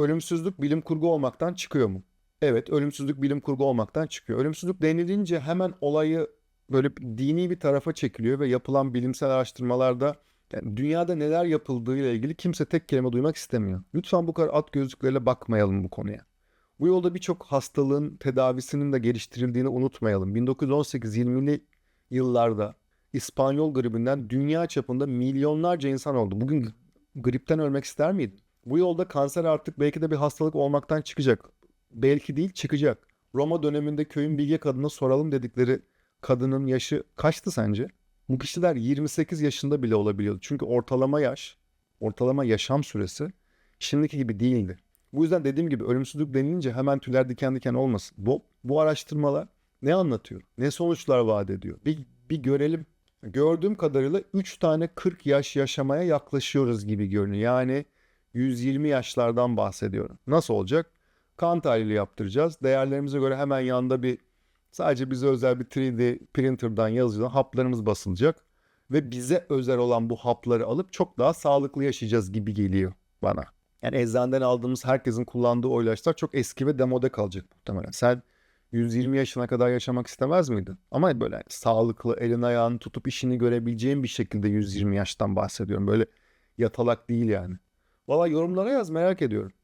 ölümsüzlük bilim kurgu olmaktan çıkıyor mu? Evet, ölümsüzlük bilim kurgu olmaktan çıkıyor. Ölümsüzlük denilince hemen olayı böyle dini bir tarafa çekiliyor ve yapılan bilimsel araştırmalarda yani dünyada neler yapıldığıyla ilgili kimse tek kelime duymak istemiyor. Lütfen bu kadar at gözlükleriyle bakmayalım bu konuya. Bu yolda birçok hastalığın tedavisinin de geliştirildiğini unutmayalım. 1918-20'li yıllarda İspanyol gribinden dünya çapında milyonlarca insan oldu. Bugün gripten ölmek ister miydin? Bu yolda kanser artık belki de bir hastalık olmaktan çıkacak. Belki değil çıkacak. Roma döneminde köyün bilge kadına soralım dedikleri kadının yaşı kaçtı sence? Bu kişiler 28 yaşında bile olabiliyordu. Çünkü ortalama yaş, ortalama yaşam süresi şimdiki gibi değildi. Bu yüzden dediğim gibi ölümsüzlük denilince hemen tüyler diken diken olmasın. Bu, bu araştırmalar ne anlatıyor? Ne sonuçlar vaat ediyor? Bir, bir görelim. Gördüğüm kadarıyla 3 tane 40 yaş yaşamaya yaklaşıyoruz gibi görünüyor. Yani 120 yaşlardan bahsediyorum. Nasıl olacak? Kan tahlili yaptıracağız. Değerlerimize göre hemen yanında bir sadece bize özel bir 3D printer'dan yazılan haplarımız basılacak. Ve bize özel olan bu hapları alıp çok daha sağlıklı yaşayacağız gibi geliyor bana. Yani eczaneden aldığımız herkesin kullandığı o ilaçlar çok eski ve demode kalacak muhtemelen. Sen 120 yaşına kadar yaşamak istemez miydin? Ama böyle sağlıklı, elin ayağını tutup işini görebileceğin bir şekilde 120 yaştan bahsediyorum. Böyle yatalak değil yani. Valla yorumlara yaz merak ediyorum.